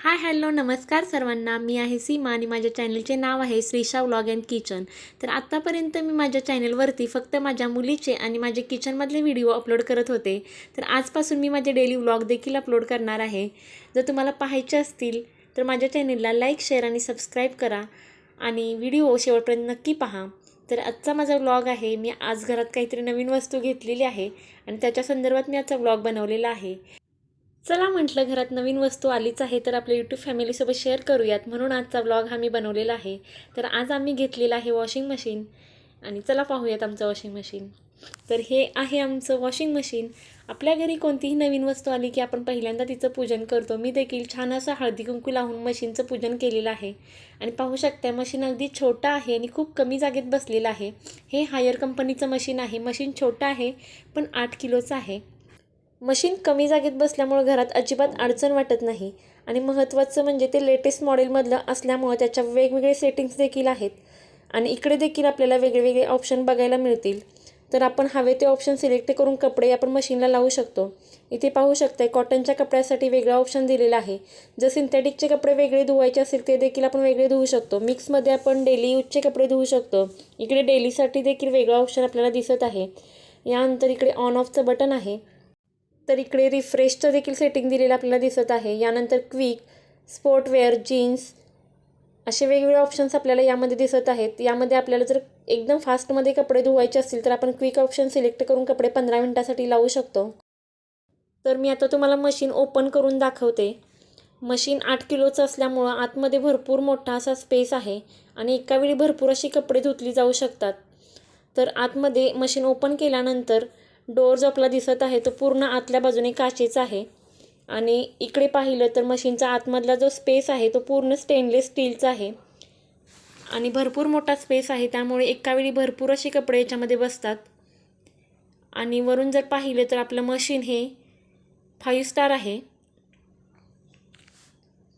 Hi hello नमस्कार सर्वांना. मी आहे सीमा आणि माझ्या चॅनलचे नाव आहे श्रीशा व्लॉग अँड किचन. तर आत्तापर्यंत मी माझ्या चॅनलवरती फक्त माझ्या मुलीचे आणि माझे किचनमधले व्हिडिओ अपलोड करत होते. तर आजपासून मी माझे डेली व्लॉग देखील अपलोड करणार आहे. जर तुम्हाला पाहायचे असतील तर माझ्या चॅनलला लाईक शेअर आणि सबस्क्राईब करा आणि व्हिडिओ शेवटपर्यंत नक्की पहा. तर आजचा माझा व्लॉग आहे मी आज घरात काहीतरी नवीन वस्तू घेतलेली आहे आणि त्याच्या संदर्भात मी आजचा व्लॉग बनवलेला आहे. चला म्हटलं घरात नवीन वस्तू आलीच आहे तर आपल्या यूट्यूब फॅमिलीसोबत शेअर करूयात. म्हणून आजचा व्लॉग हा मी बनवलेला आहे. तर आज आम्ही घेतलेला आहे वॉशिंग मशीन आणि चला पाहूयात आमचं वॉशिंग मशीन तर हे आहे आमचं वॉशिंग मशीन आपल्या घरी कोणतीही नवीन वस्तू आली की आपण पहिल्यांदा तिचं पूजन करतो. मी देखील छान असं हळदी कुंकू लावून मशीनचं पूजन केलेलं आहे. आणि पाहू शकता मशीन अगदी छोटं आहे आणि खूप कमी जागेत बसलेलं आहे. हे हायर कंपनीचं मशीन आहे. मशीन छोटं आहे पण आठ किलोचं आहे. मशीन कमी जागेत बसल्यामुळं घरात अजिबात अडचण वाटत नाही. आणि महत्त्वाचं म्हणजे ते लेटेस्ट मॉडेलमधलं असल्यामुळं त्याच्या वेगवेगळे सेटिंग्स देखील आहेत. आणि इकडे देखील आपल्याला वेगवेगळे ऑप्शन बघायला मिळतील. तर आपण हवे ते ऑप्शन सिलेक्ट करून कपडे आपण मशीनला लावू शकतो. इथे पाहू शकताय कॉटनच्या कपड्यासाठी वेगळा ऑप्शन दिलेला आहे. जर सिंथेटिकचे कपडे वेगळे धुवायचे असेल ते देखील आपण वेगळे धुवू शकतो. मिक्समध्ये आपण डेली यूजचे कपडे धुवू शकतो. इकडे डेलीसाठी देखील वेगळा ऑप्शन आपल्याला दिसत आहे. यानंतर इकडे ऑन ऑफचं बटन आहे. तर इकडे रिफ्रेशचं देखील सेटिंग दिलेलं आपल्याला दिसत आहे. यानंतर क्विक स्पोर्टवेअर जीन्स असे वेगवेगळे ऑप्शन्स आपल्याला यामध्ये दिसत आहेत. यामध्ये आपल्याला जर एकदम फास्टमध्ये कपडे धुवायचे असतील तर आपण क्विक ऑप्शन सिलेक्ट करून कपडे पंधरा मिनटासाठी लावू शकतो. तर मी आता तुम्हाला मशीन ओपन करून दाखवते. मशीन आठ किलोचं असल्यामुळं आतमध्ये भरपूर मोठा असा स्पेस आहे आणि एका वेळी भरपूर अशी कपडे धुतली जाऊ शकतात. तर आतमध्ये मशीन ओपन केल्यानंतर डोअर जो आपला दिसत आहे तो पूर्ण आतल्या बाजूने काचेचा आहे. आणि इकडे पाहिलं तर मशीनचा आतमधला जो स्पेस आहे तो पूर्ण स्टेनलेस स्टीलचा आहे. आणि भरपूर मोठा स्पेस आहे त्यामुळे एकावेळी भरपूर असे कपडे याच्यामध्ये बसतात. आणि वरून जर पाहिलं तर आपलं मशीन हे फाईव्ह स्टार आहे.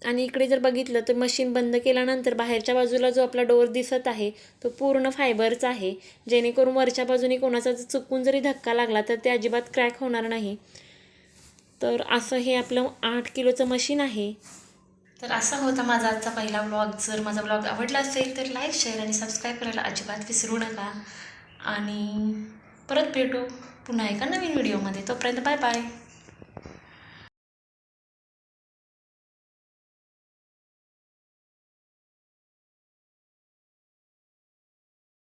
आणि इकडे जर बघितलं तर मशीन बंद केल्यानंतर बाहेरच्या बाजूला जो आपला डोअर दिसत आहे तो पूर्ण फायबरचा आहे. जेणेकरून वरच्या बाजूने कोणाचा जर चुकून जरी धक्का लागला तर ते अजिबात क्रॅक होणार नाही. तर असं हे आपलं आठ किलोचं मशीन आहे. तर असा होता माझा आजचा पहिला ब्लॉग जर माझा ब्लॉग आवडला असेल तर लाईक शेअर आणि सबस्क्राईब करायला अजिबात विसरू नका. आणि परत भेटू पुन्हा एका नवीन व्हिडिओमध्ये तोपर्यंत बाय बाय